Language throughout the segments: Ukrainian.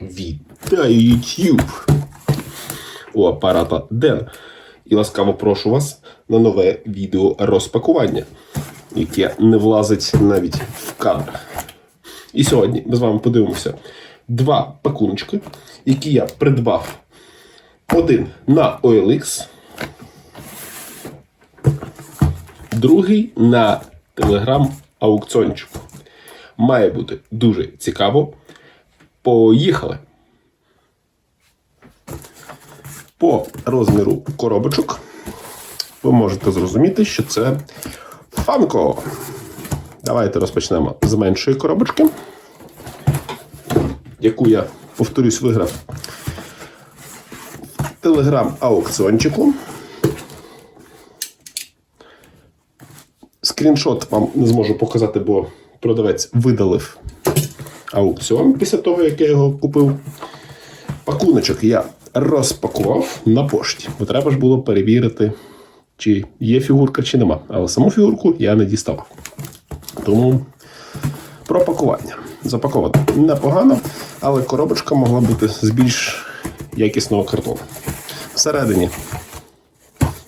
Вітаю YouTube! У апарата Ден. І ласкаво прошу вас на нове відео розпакування, яке не влазить навіть в кадр. І сьогодні ми з вами подивимося два пакуночки, які я придбав. Один на OLX, другий на Telegram аукціончику. Має бути дуже цікаво. Поїхали! По розміру коробочок ви можете зрозуміти, що це фанко. Давайте розпочнемо з меншої коробочки, яку я, повторюсь, виграв в телеграм-аукціончику. Скріншот вам не зможу показати, бо продавець видалив аукціон після того, як я його купив. Пакуночок я розпакував на пошті, бо треба ж було перевірити, чи є фігурка, чи нема. Але саму фігурку я не діставав. Тому про пакування. Запаковано непогано, але коробочка могла бути з більш якісного картону. Всередині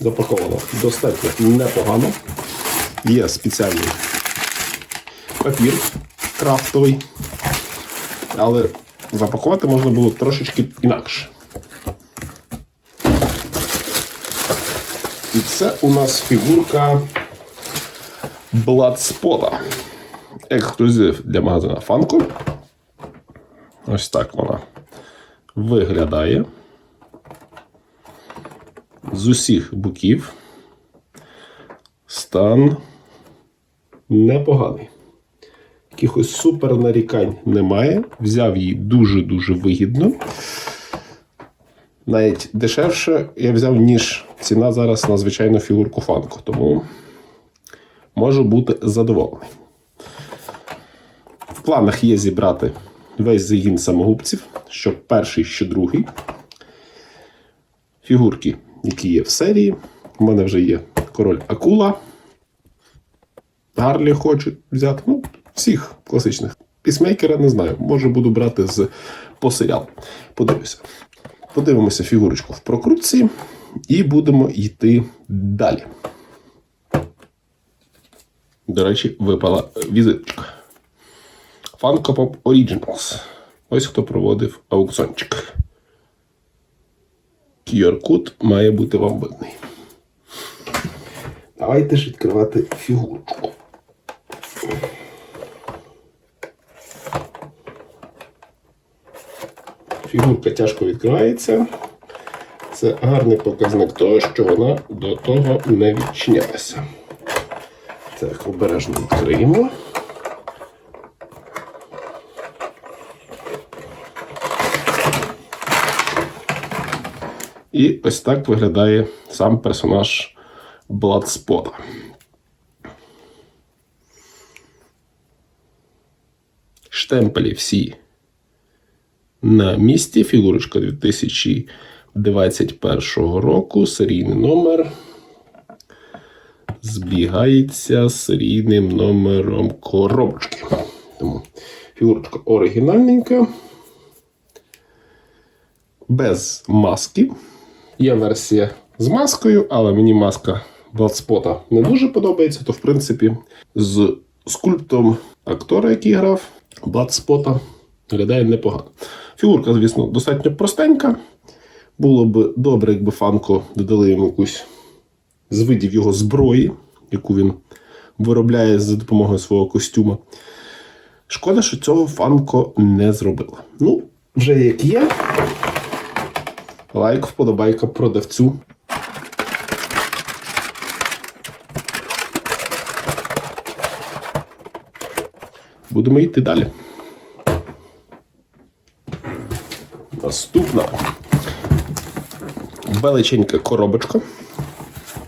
запаковано достатньо непогано. Є спеціальний папір крафтовий, але запакувати можна було трошечки інакше. І це у нас фігурка Бладспота. Ексклюзив для магазина Фанко. Ось так вона виглядає. З усіх боків стан непоганий. Якихось супер нарікань немає. Взяв її дуже-дуже вигідно. Навіть дешевше я взяв, ніж ціна зараз на звичайну фігурку фанку. Тому можу бути задоволений. В планах є зібрати весь загін самогубців, що перший, що другий. Фігурки, які є в серії. У мене вже є король Акула. Гарлі хочу взяти. Ну, всіх класичних. Пісмейкера не знаю. Може буду брати з по серіалу. Подивлюся. Подивимося фігурочку в прокрутці і будемо йти далі. До речі, випала візиточка. Funko Pop Originals. Ось хто проводив аукціончик. QR-код має бути вам видний. Давайте ж відкривати фігурочку. Фігурка тяжко відкривається. Це гарний показник того, що вона до того не відчинялася. Так, обережно відкриємо. І ось так виглядає сам персонаж Бладспота. Штемпелі всі на місці. Фігурочка 2021 року. Серійний номер збігається з серійним номером коробочки. Тому фігурочка оригінальненька. Без маски. Є версія з маскою, але мені маска Бладспота не дуже подобається, то в принципі з скульптом актора, який грав Бладспота, виглядає непогано. Фігурка, звісно, достатньо простенька. Було б добре, якби Фанко додали йому якусь з видів його зброї, яку він виробляє за допомогою свого костюма. Шкода, що цього Фанко не зробила. Ну, вже як є. Лайк, вподобайка продавцю. Будемо йти далі. Наступна величенька коробочка,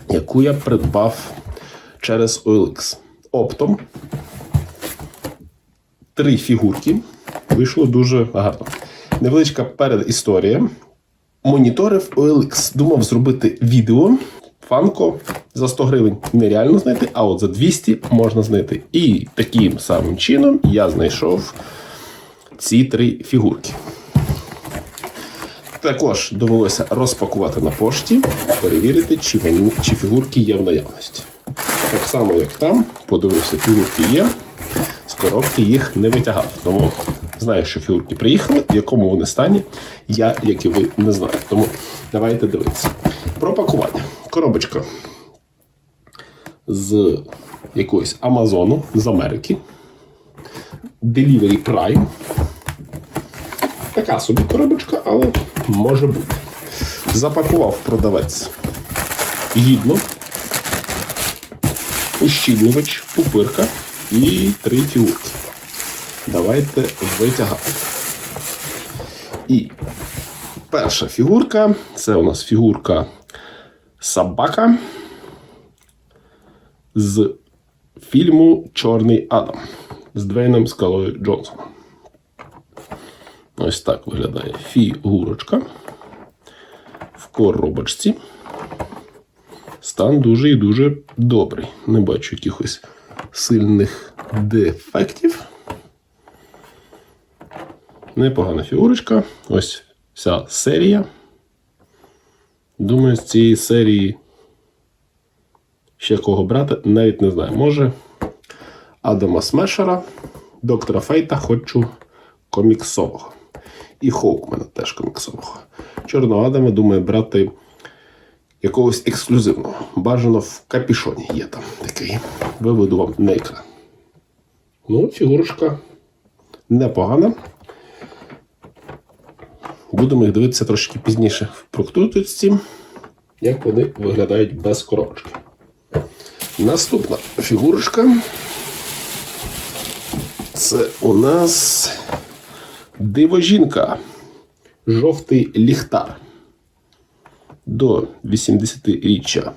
яку я придбав через OLX. Оптом. Три фігурки. Вийшло дуже гарно. Невеличка передісторія. Моніторив OLX. Думав зробити відео. Фанко за 100 гривень нереально знайти, а от за 200 можна знайти. І таким самим чином я знайшов ці три фігурки. Також довелося розпакувати на пошті, перевірити, чи, вони, чи фігурки є в наявності. Так само, як там, подивився, фігурки є, з коробки їх не витягав. Тому знаю, що фігурки приїхали, в якому вони стані, я, як і ви, не знаю. Тому давайте дивитися. Про пакування. Коробочка з якогось Амазону з Америки. Delivery Prime. Така собі коробочка, але може бути. Запакував продавець гідно. Ущільнювач, пупирка і три фігурки. Давайте витягати. І перша фігурка це у нас фігурка собака з фільму Чорний Адам з Двейном Скалою Джонсоном. Ось так виглядає фігурочка в коробочці. Стан дуже і дуже добрий. Не бачу якихось сильних дефектів. Непогана фігурочка. Ось вся серія. Думаю, з цієї серії ще кого брати, навіть не знаю. Може Адама Смешера, доктора Фейта хочу коміксового. І Хоукмена теж коміксового. Чорного Адама думаю брати якогось ексклюзивного. Бажано в капішоні є там такий. Виведу вам на екран. Ну, фігурочка непогана. Будемо їх дивитися трошки пізніше в проктутці, як вони виглядають без коробочки. Наступна фігурочка. Це у нас дивожінка. Жовтий ліхтар. До 80-річчя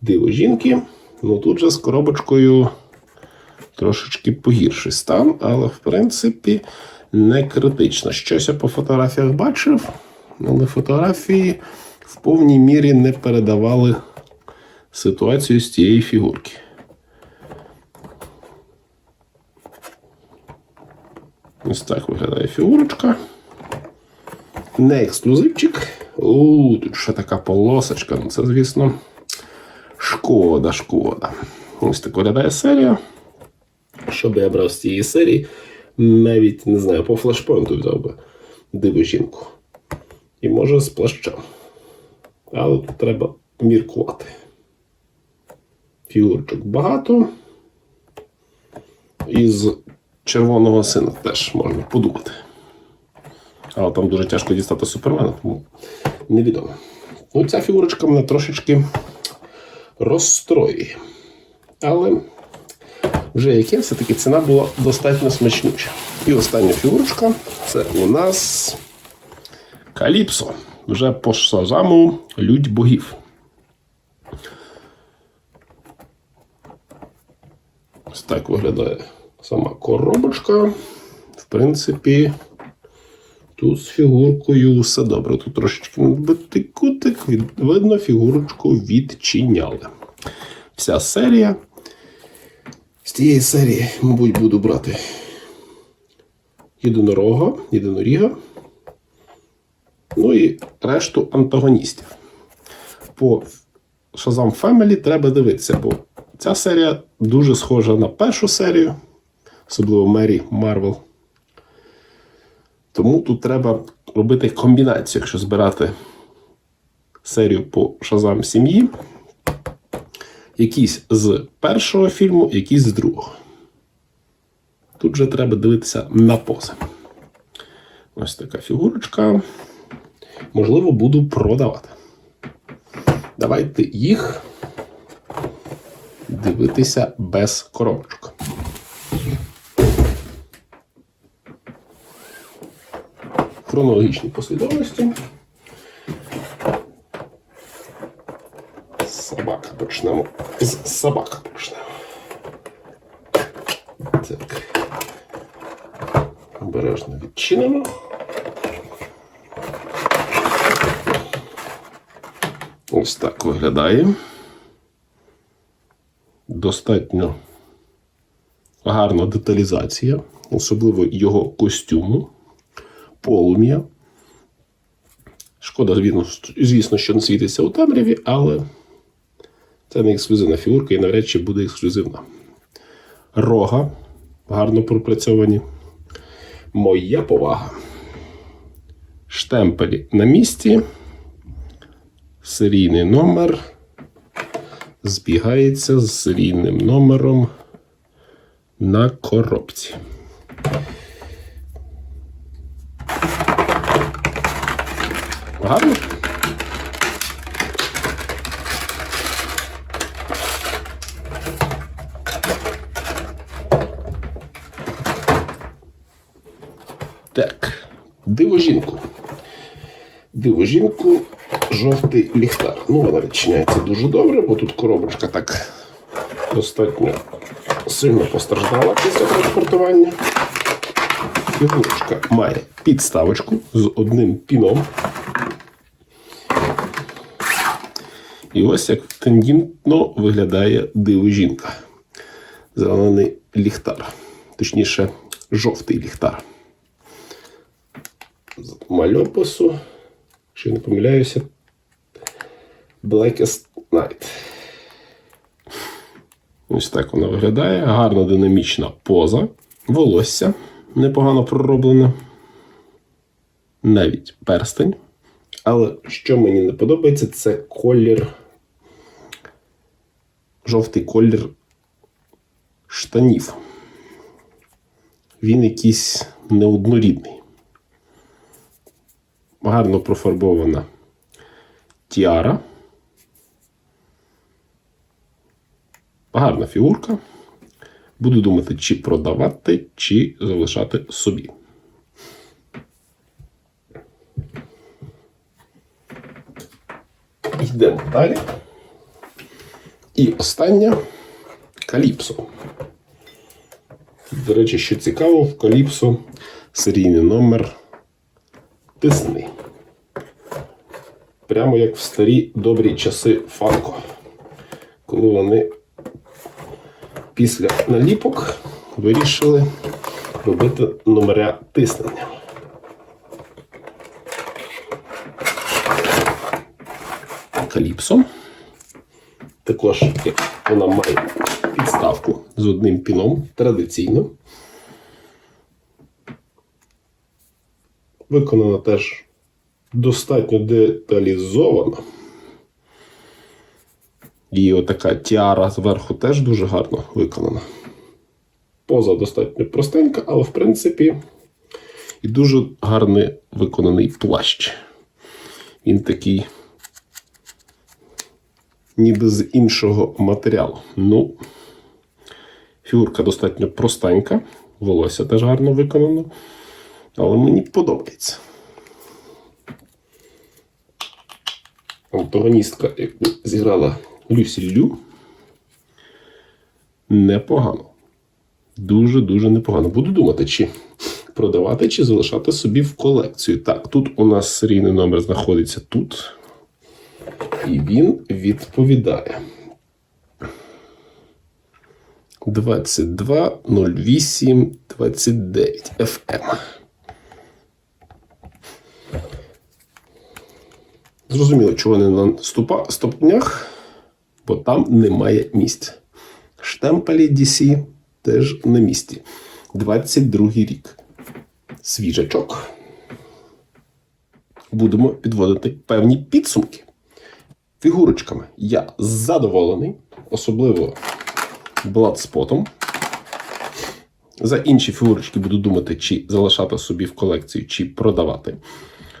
дивожінки. Ну тут же з коробочкою трошечки погірший стан, але в принципі не критично. Щось я по фотографіях бачив, але фотографії в повній мірі не передавали ситуацію з цієї фігурки. Ось так виглядає фігурочка. Не ексклюзивчик. У, тут ще така полосочка. Ну це, звісно, шкода, шкода. Ось так виглядає серія. Що би я брав з цієї серії, навіть не знаю, по флешпойнту взяв би диво жінку. І може з плаща. Але тут треба міркувати. Фігурочок багато. Із червоного сина теж можна подумати. Але там дуже тяжко дістати супермена, тому невідомо. Ну, ця фігурочка мене трошечки розстроює. Але вже яке, все-таки ціна була достатньо смачнюча. І остання фігурочка це у нас Каліпсо. Вже по шазаму Людь богів. Ось так виглядає сама коробочка. В принципі, тут з фігуркою все добре. Тут трошечки надбитий кутик, видно, фігурочку відчиняли. Вся серія. З тієї серії, мабуть, буду брати єдинорога, єдиноріга. Ну і решту антагоністів. По Shazam Family треба дивитися, бо ця серія дуже схожа на першу серію, особливо Мері Марвел. Тому тут треба робити комбінацію, якщо збирати серію по Shazam сім'ї. Якісь з першого фільму, якісь з другого. Тут вже треба дивитися на пози. Ось така фігурочка. Можливо, буду продавати. Давайте їх дивитися без коробочок. В хронологічній послідовності. Собака почнемо. З собака почнемо. Так. Обережно відчинимо. Ось так виглядає. Достатньо гарна деталізація, особливо його костюму, полум'я. Шкода, звісно, що не світиться у темряві, але це не ексклюзивна фігурка і навряд чи буде ексклюзивна. Рога гарно пропрацьовані. Моя повага. Штемпелі на місці. Серійний номер збігається з серійним номером на коробці. Гарно? Так, диво жінку. Диво жінку, жовтий ліхтар. Ну, вона відчиняється дуже добре, бо тут коробочка так достатньо сильно постраждала після транспортування. Фігурочка має підставочку з одним піном. І ось як тендітно виглядає диво жінка. Зелений ліхтар. Точніше, жовтий ліхтар. З мальопису, якщо не помиляюся, Blackest Night. Ось так вона виглядає. Гарна динамічна поза. Волосся непогано пророблене. Навіть перстень. Але що мені не подобається, це колір. Жовтий колір штанів. Він якийсь неоднорідний. Гарно профарбована тіара. Гарна фігурка. Буду думати, чи продавати, чи залишати собі. Йдемо далі. І остання Каліпсо. До речі, що цікаво, в Каліпсо серійний номер тисни. Прямо як в старі добрі часи Фанко. Коли вони після наліпок вирішили робити номеря тиснення. Каліпсо. Також вона має підставку з одним піном традиційно. Виконана теж достатньо деталізовано. І отака тіара зверху теж дуже гарно виконана. Поза достатньо простенька, але в принципі і дуже гарний виконаний плащ. Він такий, ніби з іншого матеріалу. Ну, фігурка достатньо простенька, волосся теж гарно виконано, але мені подобається. Антагоністка, яку зіграла Люсі Лю. Непогано. Дуже-дуже непогано. Буду думати, чи продавати, чи залишати собі в колекцію. Так, тут у нас серійний номер знаходиться тут. І він відповідає. 2208 29 FM. Зрозуміло, чого не на ступа, стопнях, бо там немає місця. Штемпелі DC теж на місці. 22 рік. Свіжачок. Будемо підводити певні підсумки. Фігурочками я задоволений, особливо бладспотом. За інші фігурочки буду думати, чи залишати собі в колекцію, чи продавати.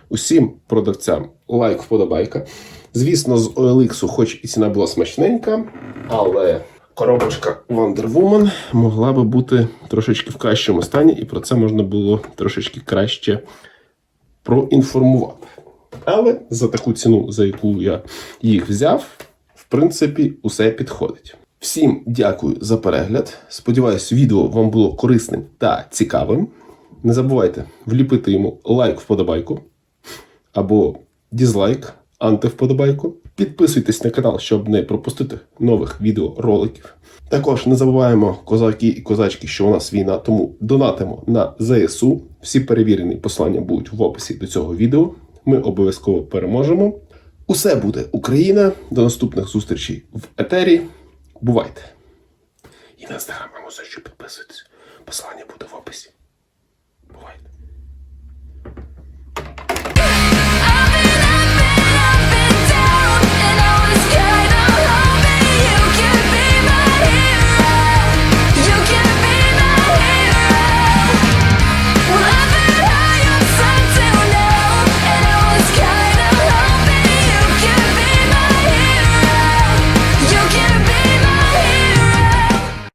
Усім продавцям лайк, вподобайка. Звісно, з OLX, хоч і ціна була смачненька, але коробочка Wonder Woman могла би бути трошечки в кращому стані, і про це можна було трошечки краще проінформувати. Але за таку ціну, за яку я їх взяв, в принципі, усе підходить. Всім дякую за перегляд. Сподіваюсь, відео вам було корисним та цікавим. Не забувайте вліпити йому лайк вподобайку або дізлайк, антивподобайку. Підписуйтесь на канал, щоб не пропустити нових відеороликів. Також не забуваємо, козаки і козачки, що у нас війна, тому донатимо на ЗСУ. Всі перевірені послання будуть в описі до цього відео. Ми обов'язково переможемо. Усе буде Україна. До наступних зустрічей в етері. Бувайте! І на інстаграм, а що підписуйтесь. Посилання буде в описі. Бувайте!